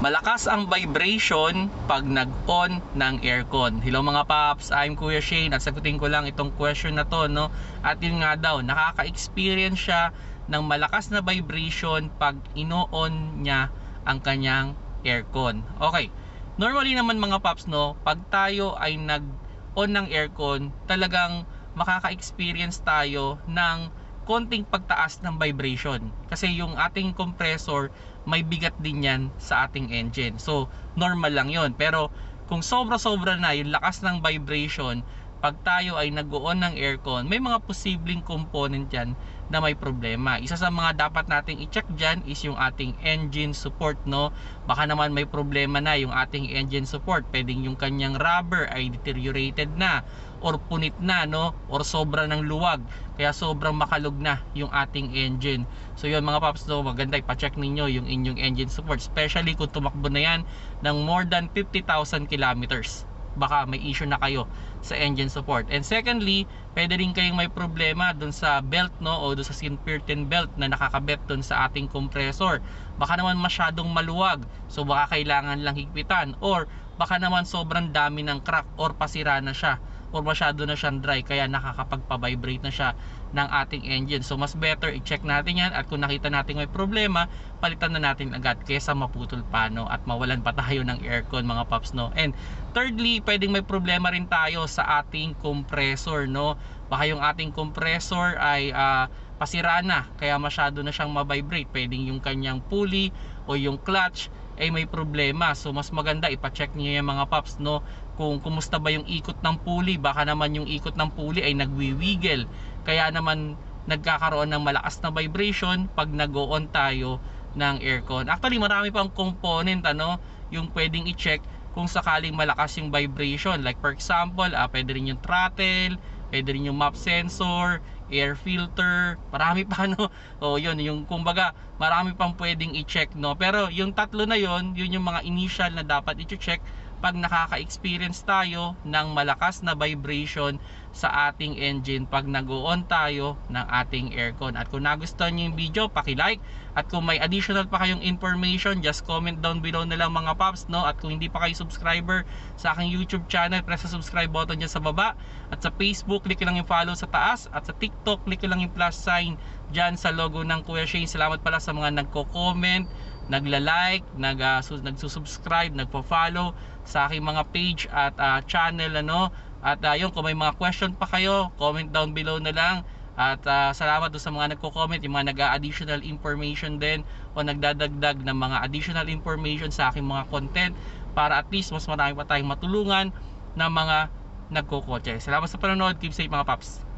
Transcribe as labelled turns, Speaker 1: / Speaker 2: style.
Speaker 1: Malakas ang vibration pag nag-on ng aircon. Hello mga paps, I'm Kuya Shane at sagutin ko lang itong question na to no. At yun nga daw, nakaka-experience siya ng malakas na vibration pag ino-on niya ang kanyang aircon. Okay. Normally naman mga paps no, pag tayo ay nag-on ng aircon, talagang makaka-experience tayo ng konting pagtaas ng vibration. Kasi yung ating compressor may bigat din yan sa ating engine. So, normal lang yon Pero, kung sobra-sobra na yung lakas ng vibration, pag tayo ay nag-on ng aircon, may mga posibleng component yan na may problema. Isa sa mga dapat nating i-check dyan is yung ating engine support, no? Baka naman may problema na yung ating engine support. Pwedeng yung kanyang rubber ay deteriorated na or punit na no or sobra ng luwag kaya sobrang makalog na yung ating engine so yun mga paps no maganda ipa-check ninyo yung inyong engine support especially kung tumakbo na yan ng more than 50,000 kilometers baka may issue na kayo sa engine support. And secondly pwede rin kayong may problema dun sa belt no o dun sa Sinpirten belt na nakakabit dun sa ating compressor. Baka naman masyadong maluwag so baka kailangan lang higpitan or baka naman sobrang dami ng crack or pasira na siya or masyado na siyang dry kaya nakakapagpa-vibrate na siya ng ating engine. So mas better i-check natin yan at kung nakita natin may problema, palitan na natin agad kaysa maputol pa no at mawalan pa tayo ng aircon mga paps no. And thirdly, pwedeng may problema rin tayo sa ating compressor no. Baka yung ating compressor ay uh, pasira na kaya masyado na siyang ma-vibrate. Pwedeng yung kanyang pulley o yung clutch ay may problema. So mas maganda ipa-check niyo yung mga paps no kung kumusta ba yung ikot ng pulley. Baka naman yung ikot ng pulley ay nagwiwiggle. Kaya naman nagkakaroon ng malakas na vibration pag nag-on tayo ng aircon. Actually marami pang component ano yung pwedeng i-check kung sakaling malakas yung vibration. Like for example, ah, pwede rin yung throttle, pwede rin yung map sensor, air filter, marami pa no. O yun, yung kumbaga, marami pang pwedeng i-check no. Pero yung tatlo na yon, yun yung mga initial na dapat i-check pag nakaka-experience tayo ng malakas na vibration sa ating engine pag nag-on tayo ng ating aircon. At kung nagustuhan niyo yung video, paki-like. At kung may additional pa kayong information, just comment down below na lang mga paps. No? At kung hindi pa kayo subscriber sa aking YouTube channel, press sa subscribe button dyan sa baba. At sa Facebook, click lang yung follow sa taas. At sa TikTok, click lang yung plus sign dyan sa logo ng Kuya Shane. Salamat pala sa mga nagko-comment nagla-like, nag, uh, nagsusubscribe, nagpo-follow sa aking mga page at uh, channel ano. At uh, yun, kung may mga question pa kayo, comment down below na lang. At uh, salamat doon sa mga nagko-comment, yung mga nag-additional information din o nagdadagdag ng mga additional information sa aking mga content para at least mas marami pa tayong matulungan ng mga nagko-kotse. Salamat sa panonood. Keep safe mga paps.